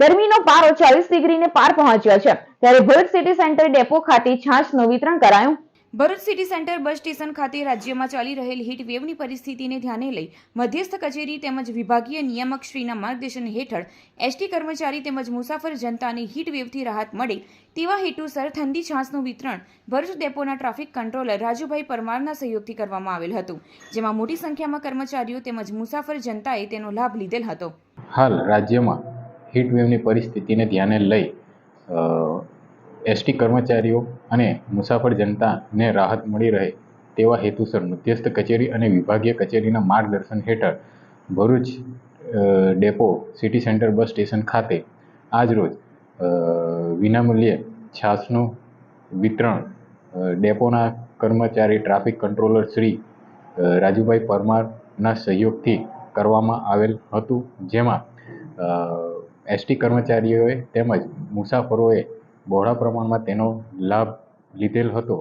ગરમીનો પારો ચાલીસ ડિગ્રીને પાર પહોંચ્યો છે. ત્યારે ભરૂચ સિટી સેન્ટર ડેપો ખાતે છાશનું વિતરણ કરાયું. Bharuch city centre bus station ખાતે રાજ્યમાં ચાલી રહેલ હીટ વેવની પરિસ્થિતિને ધ્યાને લઈ મધ્યસ્થ કચેરી તેમજ વિભાગીય નિયામક શ્રીના માર્ગદર્શન હેઠળ એસટી કર્મચારી તેમજ મુસાફર જનતાને હીટ વેવથી રાહત મળે તેવા હેતુસર ઠંડી છાશનું વિતરણ ભરૂચ ડેપોના ટ્રાફિક કંટ્રોલર રાજુભાઈ પરમારના સહયોગથી કરવામાં આવેલ હતું જેમાં મોટી સંખ્યામાં કર્મચારીઓ તેમજ મુસાફર જનતાએ તેનો લાભ લીધેલ હતો. હાલ રાજ્યમાં હીટવેવની પરિસ્થિતિને ધ્યાને લઈ એસટી કર્મચારીઓ અને મુસાફર જનતાને રાહત મળી રહે તેવા હેતુસર મધ્યસ્થ કચેરી અને વિભાગીય કચેરીના માર્ગદર્શન હેઠળ Bharuch depot, city centre bus station ખાતે આજરોજ વિનામૂલ્યે છાસનું વિતરણ ડેપોના કર્મચારી ટ્રાફિક કંટ્રોલર શ્રી રાજુભાઈ પરમારના સહયોગથી કરવામાં આવેલ હતું, જેમાં એસટી કર્મચારીઓએ તેમજ મુસાફરોએ બહોળા પ્રમાણમાં તેનો લાભ લીધેલ હતો.